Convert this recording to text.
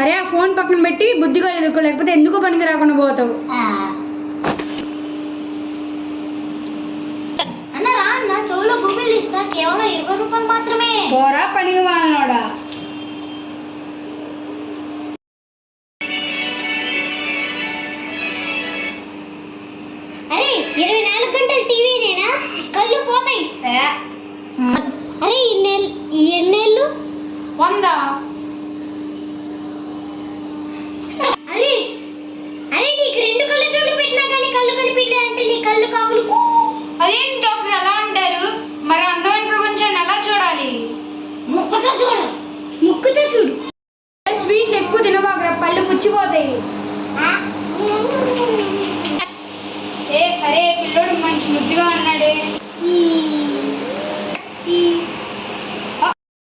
అరే ఆ ఫోన్ పక్కన పెట్టి బుద్ధిగా చదువుకో లేకపోతే ఎందుకు పనికి రాకుండా పోతావు. అన్న రా అన్న చెవులో గుబ్బిలు ఇస్తా కేవలం ఇరవై రూపాయలు మాత్రమే. పోరా పనికి మానోడా అరే ఇరవై నాలుగు గంటలు టీవీ నేనా? కళ్ళు పోతాయి. ముక్కుతే చూడు. స్వీట్ ఎక్కువ తినవాగరా పళ్ళు ముచ్చిపోతాయి ఏ పరే పిల్లోడు మంచి ముద్దుగా ఉన్నాడే.